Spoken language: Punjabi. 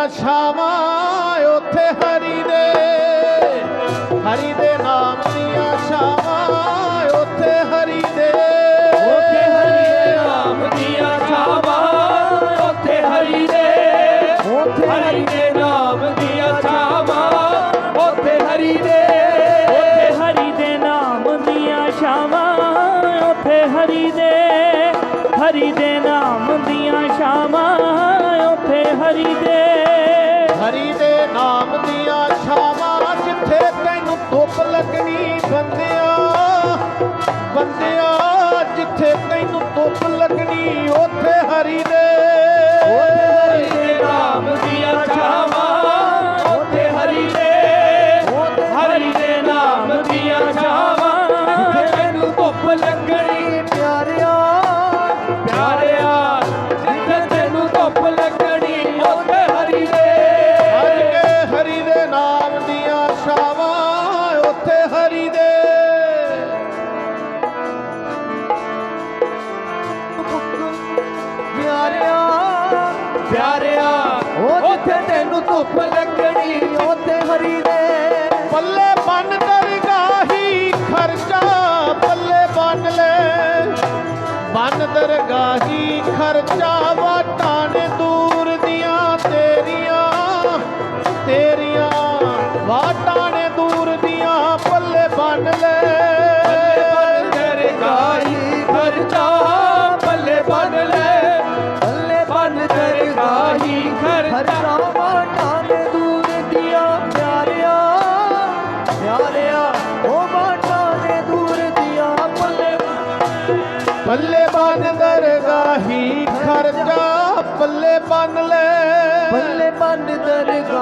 ਦੀਆਂ ਛਾਵਾਂ ਉੱਥੇ ਹਰੀ ਦੇ ਹਰੀ ਦੇ ਨਾਮ ਦੀਆਂ ਛਾਵਾਂ ਉੱਥੇ ਹਰੀ ਦੇ। ਉੱਥੇ ਹਰੀ ਦੇ ਨਾਮ ਦੀਆਂ ਛਾਵਾਂ ਉੱਥੇ ਹਰੀ ਦੇ। ਉੱਥੇ ਹਰੀ ਦੇ ਨਾਮ ਦੀਆਂ ਛਾਵਾਂ ਉੱਥੇ ਹਰੀ ਦੇ। ਉੱਥੇ ਹਰੀ ਦੇ ਨਾਮ ਦੀਆਂ ਛਾਵਾਂ ਉੱਥੇ ਹਰੀ ਦੇ। ਹਰੀ ਦੇ ਨਾਮ ਦੀਆਂ ਛਾਵਾਂ ਉੱਥੇ ਹਰੀ ਦੇ ਹਰੀ ਦੇ। ਨਾਮ ਦੀਆਂ ਛਾਵਾਂ ਜਿੱਥੇ ਤੈਨੂੰ ਧੁੱਪ ਲੱਗਣੀ ਬੰਦਿਆ ਬੰਦਿਆ ਜਿੱਥੇ ਤੈਨੂੰ ਧੁੱਪ ਲੱਗਣੀ ਉੱਥੇ ਹਰੀ ਦੇ। ਹਰੀ ਦੇ ਨਾਮ ਦੀਆਂ ਛਾਵਾਂ ਉੱਥੇ ਹਰੀ ਦੇ। ਹਰੀ ਦੇ ਨਾਮ ਦੀਆਂ ਛਾਵਾਂ ਜਿੱਥੇ ਤੈਨੂੰ ਧੁੱਪ ਲੱਗਣੀ। ਪਿਆਰਿਆ ਉੱਥੇ ਤੈਨੂੰ ਧੁੱਪ ਲੱਗਣੀ ਉੱਥੇ ਹਰੀ ਦੇ। ਪੱਲੇ ਬੰਨ ਦਰਗਾਹੀ ਖਰਚਾ ਪੱਲੇ ਬੰਨ ਲੈ। ਬੰਨ ਦਰਗਾਹੀ ਖਰਚਾ ਵਾਟਾਂ ਨੇ ਦੂਰ ਦੀਆਂ ਤੇਰੀਆਂ ਤੇਰੀਆਂ। ਵਾਟਾਂ ਨੇ ਦੂਰ ਦੀਆਂ ਪੱਲੇ ਬੰਨ ਲੈ। ਪੱਲੇ ਬੰਨ ਦਰਗਾਹੀ ਖਰਚਾ ਪੱਲੇ ਬੰਨ ਲੈ। ਪੱਲੇ ਬੰਨ ਦਰਗਾਹੀ